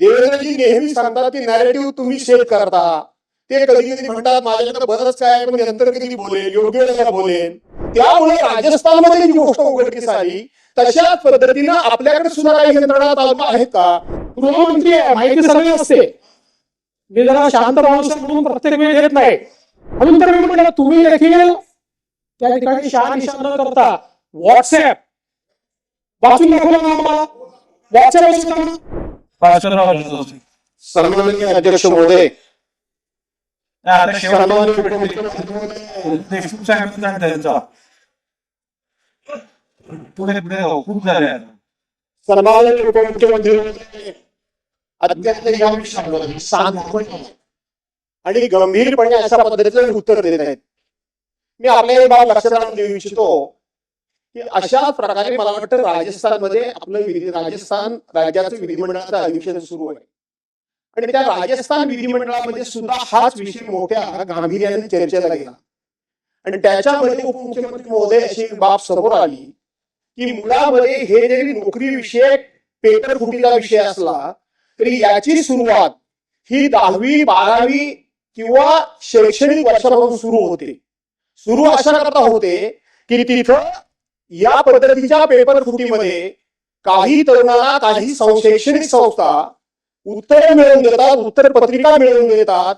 देवेंद्रजी नेहमी सांगतात की नॅरेटिव्ह तुम्ही शेअर करता. ते कधी कधी म्हणतात माझ्याकडे बरंच काय पण नंतर कधी बोलेल योग्य वेळेला बोलेन. त्यामुळे राजस्थानमध्ये जी गोष्ट उघडकीस आली तशाच पद्धतीनं आपल्याकडे सुद्धा काही यंत्रणा तालुका आहेत का? गृहमंत्री माहिती सगळी असते. मी जरा शांत माणूस म्हणून प्रत्येक वेळ येत नाही. म्हणून तर मी म्हटलं तुम्ही देखील त्या ठिकाणी शहा निशा न करता व्हॉट्सअप वाचून दाखवलं ना आम्हाला? व्हॉट्सअप सन्माननीय अध्यक्ष महोदय आता शेवट सन्माननीय उपमुख्यमंत्री महोदय देशमुख साहेबांचा आणि त्यांचा पुढे पुढे हो, खूप झाले आता. सन्माननीय उपमुख्यमंत्री महोदय अत्यंत या विषयावर शांतपणे आणि गंभीरपणे अशा पद्धतीचं उत्तर देत आहेत मी आपल्या एक बाब लक्षात आणून देऊ इच्छितो की अशा प्रकारे मला वाटतं राजस्थानमध्ये आपलं राजस्थान राज्याचं विधिमंडळाचं अधिवेशन सुरू आहे. आणि त्या राजस्थान विधिमंडळामध्ये सुद्धा हाच विषय मोठ्या गांभीर्याने चर्चेला गेला. आणि त्याच्यामध्ये उपमुख्यमंत्री महोदय अशी बाब समोर आली की मुलामध्ये हे जरी नोकरी विषयक पेपर फुटीचा विषय असला तरी याची सुरुवात ही दहावी बारावी किंवा शैक्षणिक वर्षापासून सुरू होते. सुरू अशा करता होते की तिथं या पद्धतीच्या पेपर फुटीमध्ये काही तरुणांना काही शैक्षणिक संस्था उत्तर मिळवून देतात उत्तर पत्रिका मिळवून देतात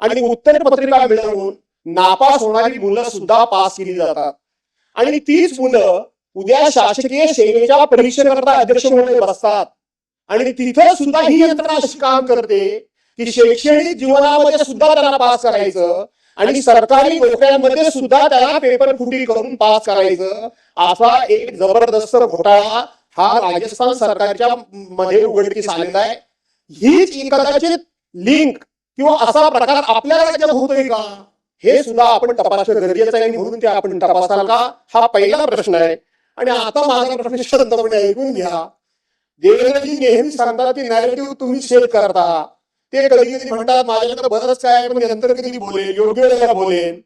आणि उत्तर पत्रिका मिळवून नापास होणारी मुलं सुद्धा पास केली जातात. आणि तीच मुलं उद्या शासकीय सेवेच्या परीक्षेकरता अध्यक्ष म्हणून बसतात. आणि तिथं सुद्धा ही यंत्रणा अशी काम करते की शैक्षणिक जीवनामध्ये सुद्धा त्यांना पास करायचं आणि सरकारी नोकऱ्यांमध्ये सुद्धा त्यांना पेपर फुटी करून पास करायचं. असा एक जबरदस्त घोटाळा हा राजस्थान सरकारच्या मध्ये उघडकीस आलेला आहे. हीच कदाचित लिंक किंवा असा प्रकार आपल्या राज्यात होतोय का? हे सुद्धा आपण तपासणं गरजेचं आहे म्हणून ते आपण तपासाल का? हा पहिला प्रश्न आहे. आणि आता माझा प्रश्न शांतपणे ऐकून घ्या. देवेंद्रजी नेहमी सांगतात की नॅरेटिव्ह तुम्ही शेअर करता. ते कधी कधी म्हणतात माझ्याकडे बरंच काय आहे, पण नंतर कधी बोलेन योग्य वेळेला बोलेन.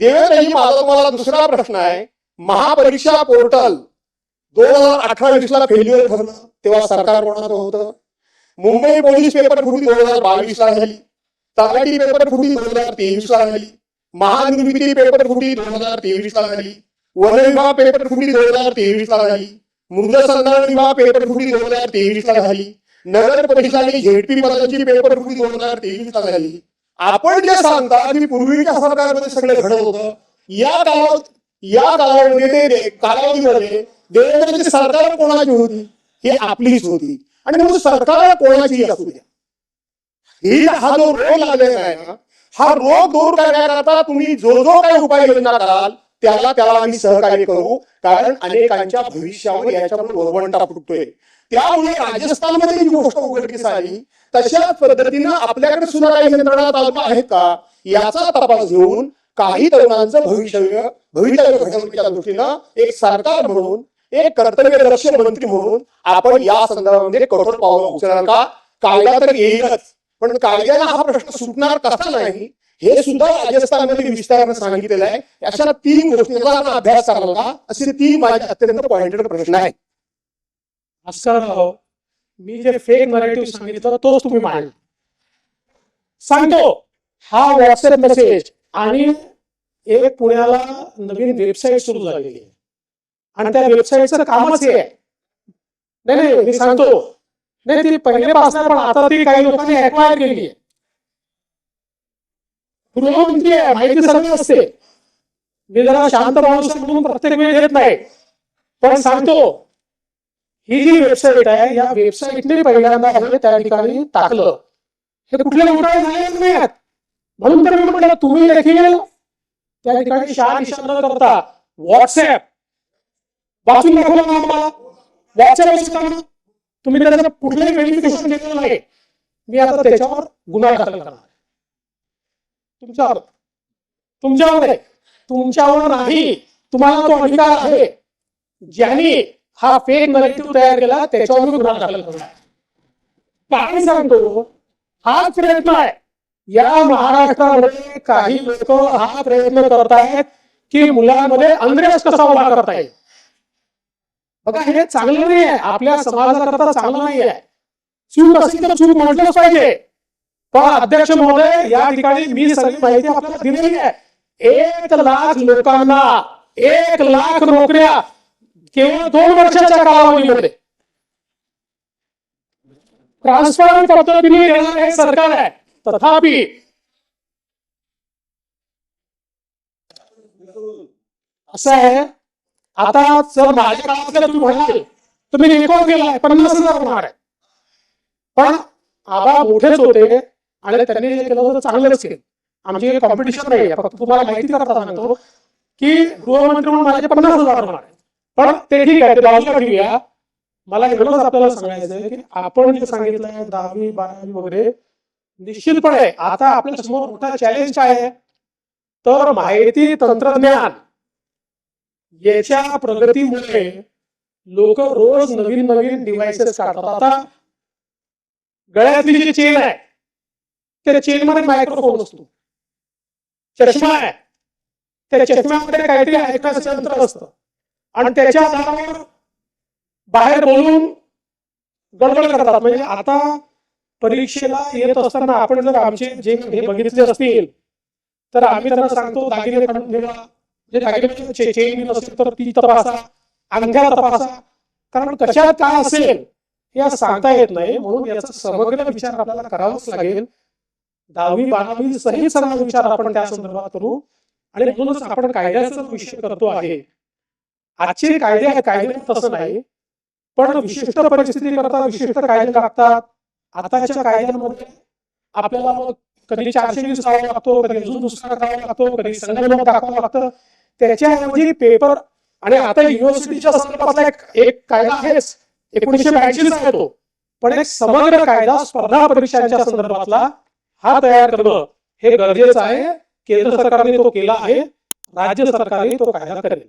देवेंद्रजी माझा तुम्हाला दुसरा प्रश्न आहे. महापरीक्षा पोर्टल दोन हजार अठरावीस ला फेल्युअर ठरलं तेव्हा सरकार कोणाचं होतं? मुंबई पोलीस पेपर फुटली दोन हजार बावीस ला झाली तलाठी पेपर फुटली दोन हजार तेवीस ला झाली महानिर्मिती पेपर फुटली दोन हजार तेवीस ला झाली वन विभाग पेपर फुटली दोन हजार तेवीस ला झाली मृदसंधारण विभाग पेपर फुटली दोन हजार तेवीस ला झाली नगर परिषद झेडपी पदाची पेपर फुटी दोन हजार तेवीस ला झाली. आपण जे सांगता की पूर्वीच्या सरकारमध्ये सगळं घडत होतं. या कालावध या कालावधीमध्ये कालावधीमध्ये देवेंद्रची सरकार कोणाची होती? ही आपलीच होती. आणि म्हणून सरकार कोणाची असू द्या. ही हा जो रोग लागलेला आहे ना हा रोग दूर करण्याकरता तुम्ही जो जो काही उपाययोजना कराल त्याला त्याला आम्ही सहकार्य करू. कारण अनेकांच्या भविष्यावर याच्यामुळे वरवंटा फुटतोय. त्यामुळे राजस्थानमध्ये जी गोष्ट उघडकीस आली तशाच पद्धतीनं आपल्याकडे सुद्धा काही यंत्रणा तालुका आहेत का? याचा तपास घेऊन काही तरुणांचं भविष्य भवितव्य घडवण्याच्या दृष्टीनं एक सरकार म्हणून एक कर्तव्यदक्ष मंत्री म्हणून आपण या संदर्भामध्ये कठोर पावलं उचलणार का? कायदा तर येईलच. पण कायद्याला हा प्रश्न सुटणार कसा नाही हे सुद्धा राजस्थानमध्ये विस्तारानं सांगितलेलं आहे. अशा तीन गोष्टींचा अभ्यास करायला असे तीन माझे अत्यंत पॉइंटेड प्रश्न आहेत. भास्करराव मी जे फेक नरेटिव्ह सांगितलं तोच तुम्ही मांडला. सांगतो हा व्हॉट्सअप मेसेज आणि एक पुण्याला नवीन वेबसाईट सुरू झालेली आहे. आणि त्या वेबसाईटचं कामच हे आहे. नाही नाही मी सांगतो. नाही ती पहिले पण आता ती काही लोकांनी अक्वायर केली आहे. गृहमंत्री आहे माहिती सर्व असते. मी जरा शांत माणूस म्हणून प्रत्येक वेळी देत नाही. पण सांगतो ही जी वेबसाईट आहे या वेबसाईटने पहिल्यांदा हे त्या ठिकाणी टाकलं. हे कुठल्या घोटाळे झालेच नाही? म्हणून तर मी म्हटलं तुम्ही देखील त्या ठिकाणी शहा निशा न करता. व्हॉट्सअप वाचून दाखवलं ना आम्हाला? व्हॉट्सअप तुम्ही त्याचं कुठलंही व्हेरिफिकेशन केलेलं नाही. मी आता त्याच्यावर गुन्हा दाखल करणार तुमच्यावर. तुमच्यावर आहे तुमच्यावर नाही. तुम्हाला तो अधिकार आहे. ज्यांनी हा फेक नरेटिव्ह तयार केला त्याच्यावर मी गुन्हा दाखल सांगतो हाच प्रयत्न आहे या महाराष्ट्रामध्ये काही लोक हा प्रयत्न की मुलांमध्ये कसा उभा करता येईल बघा हे चांगलं नाही आहे आपल्या समाजाकरता चांगलं नाही आहे चूक असेल तर चूक म्हटलंच पाहिजे। पण अध्यक्ष महोदय, या ठिकाणी मी सगळी माहिती आपल्याला दिलेली आहे। एक लाख लोकांना, एक लाख नोकऱ्या केवळ दोन वर्षाच्या कालावधीमध्ये. ट्रान्सपरंट पद्धतीने देणार हे सरकार आहे. तथापि असं आहे आता जर माझ्या काळातल्या तुम्ही म्हणाल तुम्ही रेकॉर्ड केलाय पन्नास हजार होणार आहे. पण आबा मोठेच होते आणि त्यांनी जे केलं होतं चांगलंच केलं. आमची कॉम्पिटिशन नाही आहे. फक्त तुम्हाला माहिती करता सांगतो की गृहमंत्री म्हणून माझे पन्नास हजार होणार आहे. पण ते ठीक आहे ते बाजूला ठेवूया मला एवढंच आपल्याला सांगायचं आहे की आपण जे सांगितलंय दहावी बारावी वगैरे निश्चितपणे आता आपल्यासमोर मोठा चॅलेंज काय आहे. तर माहिती तंत्रज्ञान याच्या प्रगतीमुळे लोक रोज नवीन नवीन डिव्हाइसेस काढतात. आता गळ्यातली जी चेन आहे त्या चेन मध्ये मायक्रोफोन असतो. चष्मा आहे. त्या चष्म्यामध्ये काहीतरी ऐकण्याचं यंत्र असतं. आणि त्याच्या आधारावर बाहेर बोलून गडबड करतात. म्हणजे आता परीक्षेला येत असताना आपण जर आमचे जे हे बघितले असतील तर आम्ही त्यांना सांगतो दागिने काढून ठेवा जे दागिने म्हणजे चेन असेल तर ती तपासा अंगठ्या तपासा. कारण कशात काय असेल हे आज सांगता येत नाही. म्हणून याचा समग्र विचार आपल्याला करावाच लागेल. दहावी बारावी सही सर्व विचार आपण त्या संदर्भात करू. आणि म्हणूनच आपण कायद्याचा विषय करतो आहे. आजचे कायदे आहे कायदे तसं नाही. पण विशिष्ट परिस्थिती करता विशिष्ट कायदे लागतात. आताच्या कायद्यांमध्ये आपल्याला मग कधी चारशे वीस करावा लागतो कधी अजून दुसरा करावा लागतो कधी संगणक दाखवावं लागतं. त्याच्याऐवजी पेपर आणि आता युनिव्हर्सिटीच्या संदर्भातला एक एक कायदा आहेच. एकोणीशे ब्याऐंशीचा आहे तो पण एक समग्र कायदा स्पर्धा परीक्षांच्या संदर्भातला हा तयार करणं हे गरजेचं आहे. केंद्र सरकारने तो केला आहे. राज्य सरकारने तो कायदा करेल.